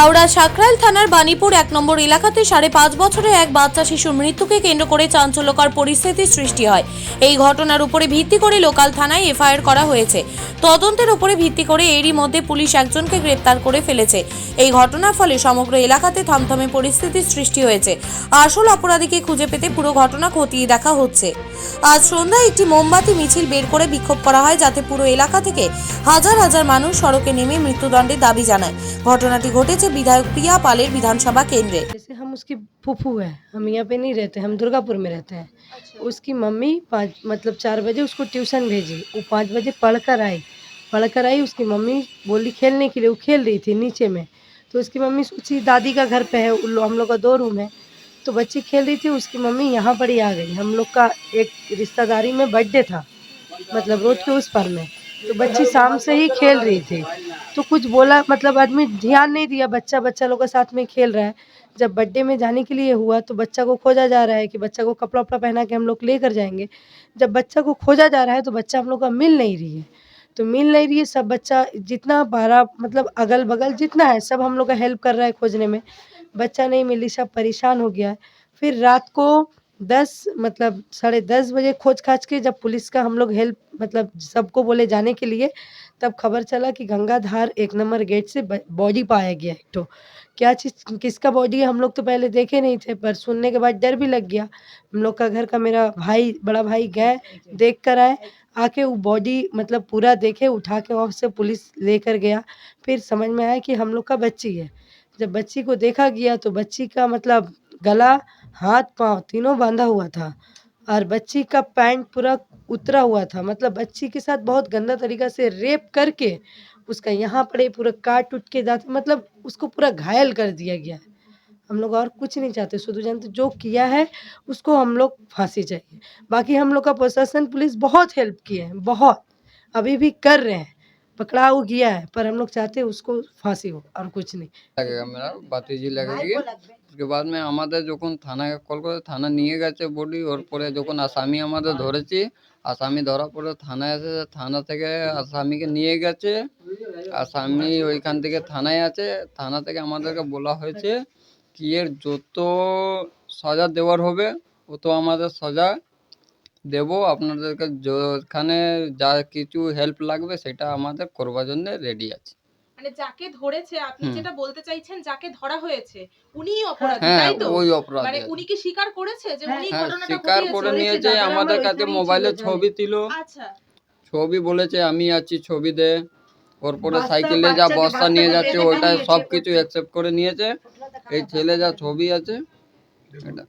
হাওড়া সাকরাইল থানার বাণীপুর এক নম্বর এলাকাতে সাড়ে পাঁচ বছরের এক বাচ্চা শিশুর মৃত্যুকে কেন্দ্র করে চাঞ্চল্যকর পরিস্থিতির সৃষ্টি হয়। এই ঘটনার উপরে ভিত্তি করে লোকাল থানায় এফআইআর করা হয়েছে। তদন্তের উপরে ভিত্তি করে এরই মধ্যে পুলিশ একজনকে গ্রেপ্তার করে ফেলেছে। এই ঘটনার ফলে সমগ্র এলাকাতে থমথমে পরিস্থিতির সৃষ্টি হয়েছে। আসল অপরাধীকে খুঁজে পেতে পুরো ঘটনা খতিয়ে দেখা হচ্ছে। আজ সন্ধ্যায় একটি মোমবাতি মিছিল বের করে বিক্ষোভ করা হয়, যাতে পুরো এলাকা থেকে হাজার হাজার মানুষ সড়কে নেমে মৃত্যুদণ্ডের দাবি জানায়। ঘটনাটি ঘটেছে विधायक प्रिया पालेर विधानसभा केंद्र। जैसे हम उसकी फूफू है हम यहाँ पे नहीं रहते हम दुर्गापुर में रहते हैं। अच्छा। उसकी मम्मी पाँच मतलब चार बजे उसको ट्यूशन भेजी वो पाँच बजे पढ़ कर आई। पढ़ कर आई उसकी मम्मी बोली खेलने के लिए वो खेल रही थी नीचे में। तो उसकी मम्मी सोची दादी का घर पे है हम लोग का दो रूम है। तो बच्ची खेल रही थी उसकी मम्मी यहाँ पर ही आ गई। हम लोग का एक रिश्तेदारी में बर्थडे था मतलब रोड के उस पर में। तो बच्ची शाम से ही खेल रही थी। तो कुछ बोला मतलब आदमी ध्यान नहीं दिया, बच्चा बच्चा लोग के साथ में खेल रहा है। जब बर्थडे में जाने के लिए हुआ तो बच्चा को खोजा जा रहा है कि बच्चा को कपड़ा उपड़ा पहना के हम लोग लेकर जाएँगे। जब बच्चा को खोजा जा रहा है तो बच्चा हम लोग का मिल नहीं रही है। तो मिल नहीं रही है, सब बच्चा जितना बारह मतलब अगल बगल जितना है, सब हम लोग का हेल्प कर रहा है खोजने में। बच्चा नहीं मिली, सब परेशान हो गया। है फिर रात को दस मतलब साढ़े दस बजे खोज खाज के जब पुलिस का हम लोग हेल्प मतलब सबको बोले जाने के लिए, तब खबर चला कि गंगाधार एक नंबर गेट से बॉडी पाया गया एक तो क्या चीज़, किसका बॉडी है? हम लोग तो पहले देखे नहीं थे, पर सुनने के बाद डर भी लग गया। हम लोग का घर का मेरा भाई, बड़ा भाई गए देख कर आए। आके वो बॉडी मतलब पूरा देखे, उठा के वहाँ से पुलिस लेकर गया। फिर समझ में आया कि हम लोग का बच्ची है। जब बच्ची को देखा गया तो बच्ची का मतलब गला हाथ पाँव तीनों बांधा हुआ था और बच्ची का पैंट पूरा उतरा हुआ था। मतलब बच्ची के साथ बहुत गंदा तरीका से रेप करके उसका यहाँ पर पूरा काट टूट के जाते मतलब उसको पूरा घायल कर दिया गया। है हम लोग और कुछ नहीं चाहते। शुद्ध जानते तो जो किया है उसको हम लोग फांसी चाहिए। बाकी हम लोग का प्रशासन पुलिस बहुत हेल्प किए हैं बहुत। अभी भी कर रहे हैं। पकड़ाव गया है पर हम लोग चाहते उसको फांसी हो और कुछ नहीं। लगेगा मेरा बातें जी लगेगी। उसके बाद में আমাদের যখন থানায় কল করে থানা নিয়ে গেছে বডি ওর পরে যখন আসামি আমাদের ধরেছি আসামি ধরার পরে থানায় এসে থানা থেকে আসামিকে নিয়ে গেছে আসামি ওইখান থেকে থানায় আছে থানা থেকে আমাদেরকে বলা হয়েছে কি এর যত সাজা দেওয়ার হবে ও তো আমাদের সাজা দেবো আপনাদেরকে যেখানে যা কিছু হেল্প লাগবে সেটা আমাদের করবার জন্য রেডি আছে মানে যাকে ধরেছে আপনি যেটা বলতে চাইছেন যাকে ধরা হয়েছে উনিই অপরাধী হ্যাঁ তাই তো? ওই মানে অপরাধী আছে। উনি কি স্বীকার করেছে যে উনি হ্যাঁ ঘটনাটা স্বীকার করে নিয়েছে আমাদের কাছে মোবাইলে ছবি ছিল আচ্ছা। ছবি বলেছে আমি আছি ছবি দে। ওর পরে সাইকেলে যা বস্তা নিয়ে যাচ্ছে ওইটা সব কিছু অ্যাকসেপ্ট করে নিয়েছে। এই ছেলে যা ছবি আছে এটা।